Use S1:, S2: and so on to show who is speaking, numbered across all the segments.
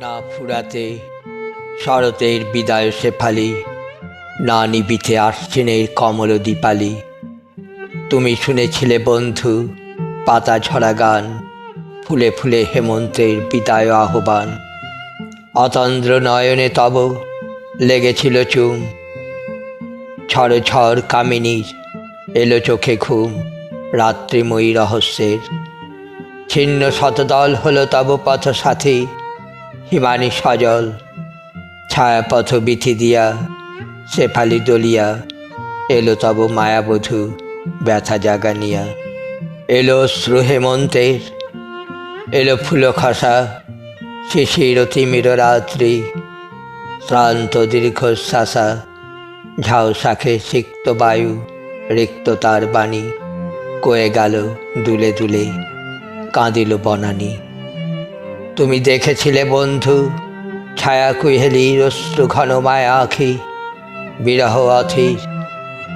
S1: না ফুরাতে, শরতের বিদায় শেফালি না নিবিতে আশ্বিনের কমল দীপালি। তুমি শুনেছিলে বন্ধু, পাতা ঝরা গান, ফুলে ফুলে হেমন্তের বিদায় আহ্বান। অতন্দ্র নয়নে তব লেগেছিল চুম, ঝড় ঝড় কামিনীর এলো চোখে ঘুম রাত্রিময়ী রহস্যের। ছিন্ন শতদল হলো তব পথ সাথী হিমানি সজল, ছায়াপথ বিথি দিয়া, শেফালি দলিয়া, এলো তব মায়াবধূ, ব্যথা জাগানিয়া। এলো শ্রু হেমন্তের এলো ফুল খসা শিশির তিমির রাত্রি শ্রান্ত দীর্ঘশ্বাসা, ঝাউ শাখে সিক্ত বায়ু, রিক্ত তার বাণী, কয়ে গেল দুলে দুলে, কাঁদিল বনানী। তুমি দেখেছিলে বন্ধু, ছায়া কুহেলির অশ্রু ঘন মায়া আখি, বিরহ অথির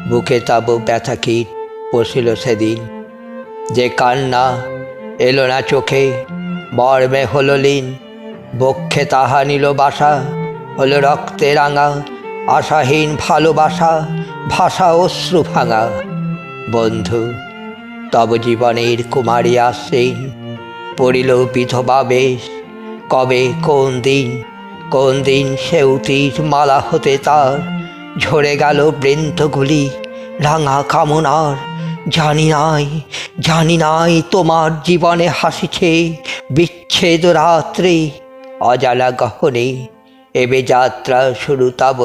S1: বুকে তাব ব্যথা কীট পশিল সেদিন। যে কান্না এলো না চোখে বর্মে হলো লীন, বক্ষে তাহা নিল বাসা, হলো রক্তে রাঙা, আশাহীন ভালোবাসা, ভাষা অশ্রু ভাঙা। বন্ধু, তব জীবনের কুমারী আসেন পড়িল বিধবা বেশ কবে, কোন দিন? কোন দিন সেউতির মালা হতে তার? ঝরে গেল বৃন্তগুলি রাঙা কামনার। জানি নাই জানি নাই তোমার জীবনে হাসিছে বিচ্ছেদ রাত্রে। অজালা গহনে এবে যাত্রা শুরু তব।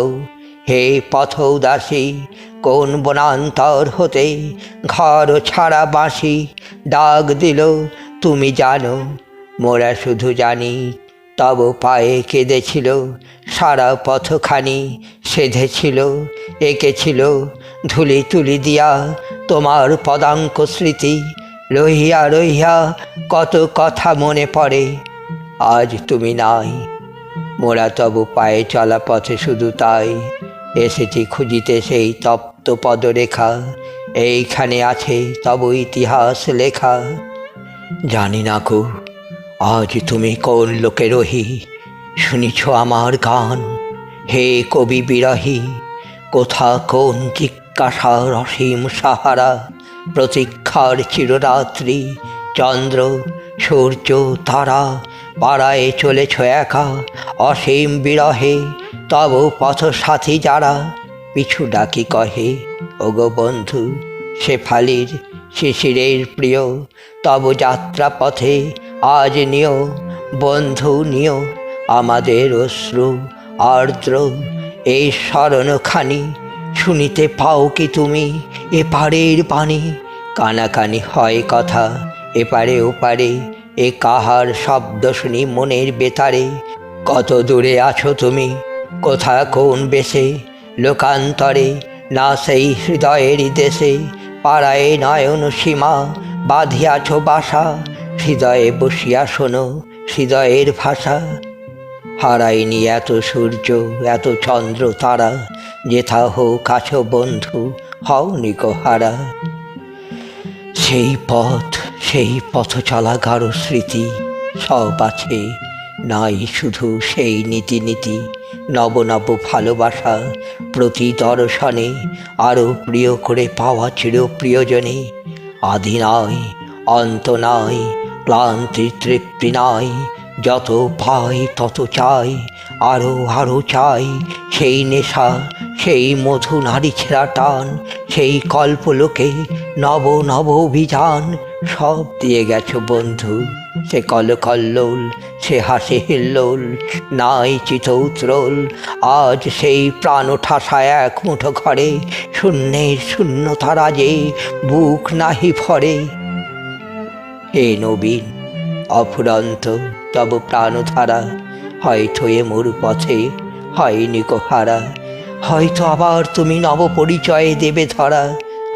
S1: হে পথ উদাসী কোন বনান্তর হতে? ঘর ছাড়া বাঁশি ডাক দিল, তুমি জানো মোরা শুধু জানি, তব পায়ে কেঁদেছিল, সারা পথখানি সেধেছিল, এঁকেছিল, ধুলি তুলি দিয়া তোমার পদাঙ্ক স্মৃতি, রহিয়া রহিয়া কত কথা মনে পড়ে, আজ তুমি নাই। মোরা তব পায়ে চলা পথে শুধু তাই, এসেছি খুঁজিতে সেই তপ্ত পদরেখা, এইখানে আছে তব ইতিহাস লেখা। জানি না কো আজ তুমি কোন লোকে রহি? শুনিছ আমার গান। হে কবি বিরহী, কোথা কোন জিজ্ঞাসার অসীম সাহারা? প্রতীক্ষার চিররাত্রি, চন্দ্র, সূর্য, তারা পাড়ায় চলেছ একা। অসীম বিরহে, তব পথ সাথী যারা। পিছু ডাকি কহে, ওগো বন্ধু, শেফালির শিশিরের প্রিয়, তব যাত্রা পথে আজ নিও, বন্ধু নিও, আমাদের অশ্রু, আর্দ্র, এই স্মরণখানি শুনিতে পাও কি তুমি এপারের পানি কানাকানি হয় কথা, এপারে ওপারে, এ কাহার শব্দ শুনি মনের বেতারে। কত দূরে আছো তুমি, কোথা কোন বেশে? লোকান্তরে, না সেই হৃদয়েরই দেশে, পাড়ায় নয়ন সীমা, বাঁধিয়াছ বাসা হৃদয়ে বসিয়া শোনো, হৃদয়ের ভাষা। হারাইনি এত সূর্য, এত চন্দ্র তারা, যেথা হোক আছো বন্ধু হও নিকো হারা সেই পথ সেই পথ চলা গাঢ় স্মৃতি, সব আছে, নাই শুধু সেই নীতি নীতি। নব নব ভালোবাসা, প্রতি দর্শনে আরও প্রিয় করে পাওয়া চির প্রিয়জনে আদি নয়, অন্ত নাই ক্লান্তি তৃপ্তি নাই, যত পাই তত চাই আরও আরও চাই, সেই নেশা, সেই মধু নারী ছেঁড়া টান, সেই কল্পলোকে নব নব অভিযান, সব দিয়ে গেছো বন্ধু, সে কল কল্লোল সে হাসি হিল্লোল, নাই চিতৌত্রল, আজ সেই প্রাণ ঠাসায় এক মুঠো ঘরে, শূন্যের শূন্যতা রাজে, বুক নাহি ভরে হে নবীন, অফুরন্ত তব প্রাণধারা, হয়তো এ মোর পথে হয়নি কোহারা। হয়তো আবার তুমি নব পরিচয়ে দেবে ধরা,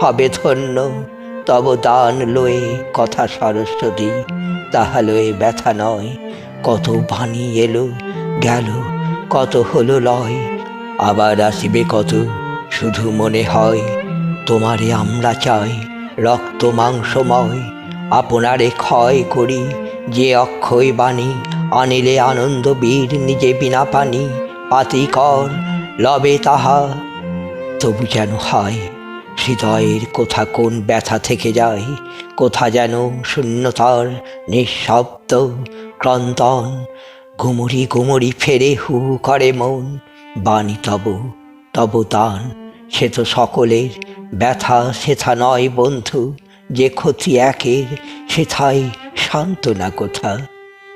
S1: হবে ধন্য, তব দান লয়ে কথা সরস্বতী তাহা লয়ে ব্যথা নয়, কত বাণী এলো, গেল, কত হলো লয়, আবার আসিবে কত, শুধু মনে হয়, তোমারে আমরা চাই রক্ত মাংসময়। আপনারে ক্ষয় করি, যে অক্ষয় বাণী আনিলে আনন্দ বীর নিজে বিনা পানি পাতি কর লবে তাহা। তবু যেন হয়, হৃদয়ের কোথা কোন ব্যথা থেকে যায়, কোথা যেন শূন্যতার নিঃশব্দ ক্রন্দন ঘুমুরি ঘুমুরি ফেরে হু করে মন, বাণী তব তব দান, সে তো সকলের ব্যথা, সেথা নয় বন্ধু। যে ক্ষতি একের সেথাই সান্ত্বনা কোথা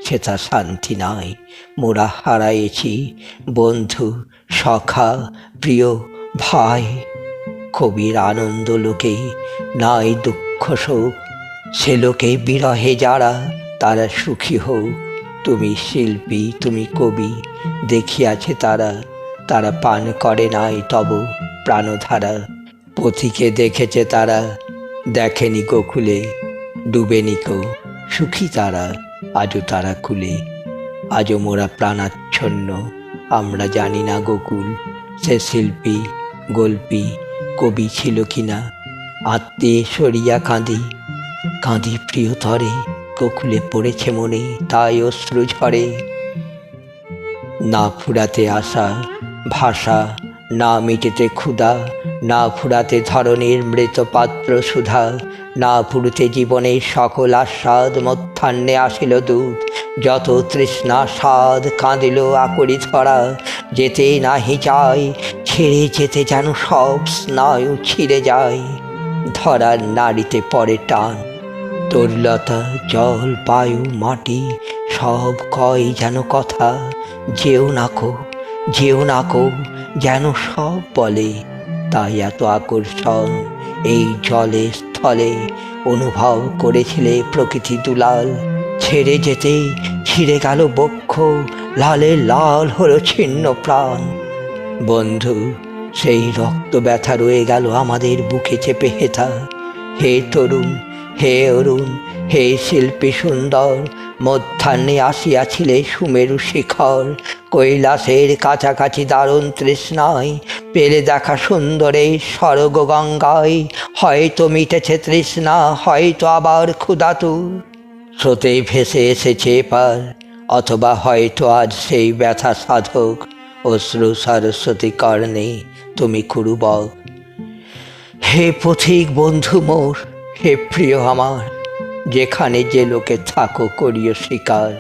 S1: সেটা শান্তি নয় মোরা হারাইছি। বন্ধু, সখা, প্রিয়, ভাই, কবির আনন্দ লোকে নাই দুঃখ শোক। সে লোকে বিরহে যারা, তারা সুখী হোক। তুমি শিল্পী, তুমি কবি, দেখিয়াছে তারা। তারা পান করে নাই তব প্রাণধারা। পথিকে দেখেছে তারা দেখেনি গোকুলে ডুবেনি কো সুখী তারা, আজও তারা কুলে আজও মোরা প্রাণাচ্ছন্ন, আমরা জানি না গোকুল সে শিল্পী, গল্পী, কবি ছিল কিনা। আত্মীয় সরিয়া কাঁদি কাঁদি প্রিয়তরে গোকুলে পড়েছে মনে, তাই অশ্রু ঝরে। না ফুরাতে আসা ভাষা না মিটেতে ক্ষুধা, না ফুরাতে ধরনের মৃত পাত্র সুধা, না ফুরুতে জীবনের সকল আস্বাদ মধ্যাহ্নে আসিল দুধ। যত তৃষ্ণা স্বাদ কাঁদিল আকরি ধরা, যেতে নাহি চাই ছেড়ে যেতে যেন সব স্নায়ু ছিঁড়ে যায়। ধরার নাড়িতে পড়ে টান তরলতা জল, বায়ু, মাটি, সব কয় যেন কথা, যেও নাকো যেও নাকো যেন সব বলে, তাই এত আকর্ষণ এই জলে স্থলে অনুভব করেছিলে প্রকৃতি দুলাল। ছেড়ে যেতে ছিঁড়ে গেল বক্ষ, লালে লাল হলো ছিন্ন প্রাণ। বন্ধু, সেই রক্ত ব্যথা রয়ে গেল আমাদের বুকে চেপে হেথা। হে তরুণ, হে অরুণ, হে শিল্পী সুন্দর মধ্যাহ্নে আসিয়াছিলে সুমেরু শিখর। কৈলাসের কাছাকাছি দারুণ তৃষ্ণায়। পেলে দেখা সুন্দরে স্বর্গ গঙ্গায় হয়তো মিটেছে তৃষ্ণা, হয়তো আবার ক্ষুধাতু। স্রোতে ভেসে এসেছে পার অথবা হয়তো আজ সেই ব্যথা সাধক। অশ্রু সরস্বতী কর্ণে তুমি কুরুবক হে পথিক বন্ধু মোর, হে প্রিয় আমার যেখানে যে লোকে থাকো করিও শিকার।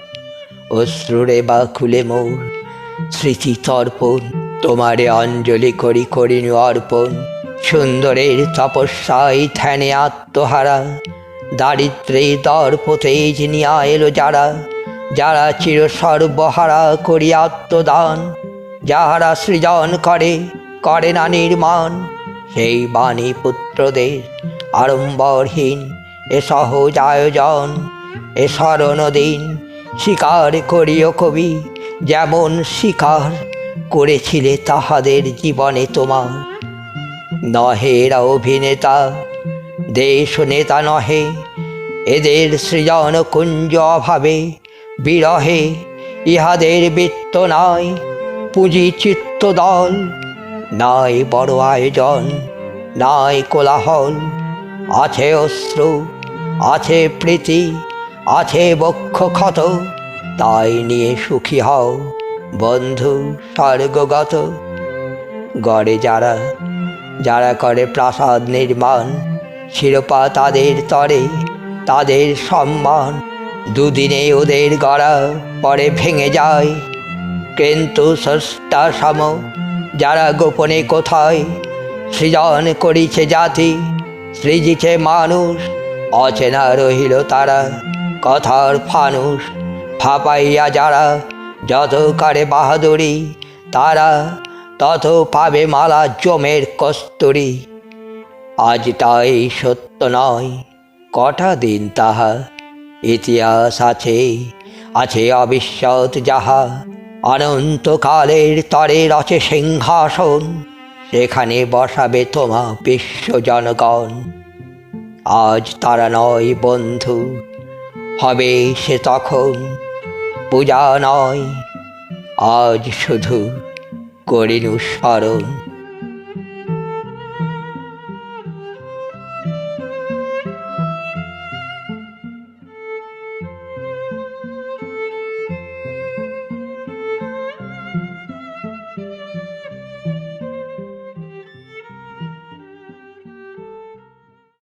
S1: অশ্রুরে বা খুলে মোর স্মৃতি তর্পণ, তোমারে অঞ্জলি করি করিনি অর্পণ। সুন্দরের তপস্যায় ধ্যানে আত্মহারা, দারিদ্রে দর্প তেজ নিয়া এলো যারা যারা চির সর্বহারা করি আত্মদান। যাহারা সৃজন করে করে না নির্মাণ, সেই বাণী পুত্রদের আড়ম্বরহীন এ সহজ আয়োজন, এ স্মরণ দিন। স্বীকার করিও কবি, যেমন স্বীকার করেছিলে তাহাদের জীবনে তোমার। নহেরা অভিনেতা, দেশ নেতা নহে, এদের সৃজন কুঞ্জ অভাবে বিরহে, ইহাদের বৃত্ত নয় পুঁজি চিত্ত দল নয় বড় আয়োজন নয় কোলাহল, আছে অশ্রু আছে প্রীতি, আছে বক্ষ ক্ষত তাই নিয়ে সুখী হও বন্ধু স্বর্গগত। গড়ে যারা যারা করে প্রাসাদ নির্মাণ, শিরোপা তাদের তরে, তাদের সম্মান। দুদিনে ওদের গড়া পরে ভেঙে যায়, কিন্তু সস্তা সম, যারা গোপনে কোথায়, সৃজন করিছে জাতি, সৃজিছে মানুষ অচেনা রহিল তারা, কথার ফানুষ ফাপাইয়া যারা, যত করে বাহাদুরি তারা, তত পাবে মালা জমের কস্তুরি। আজ তাই সত্য নয়, কটা দিন তাহা, ইতিহাস আছে আছে অবিশ্বাত যাহা, অনন্তকালের তরে রচে সিংহাসন, সেখানে বসাবে তোমা বিশ্ব জনগণ। আজ তারা নয় বন্ধু। হবে সে তখন পূজা নয়। আজ শুধু করিনু স্মরণ।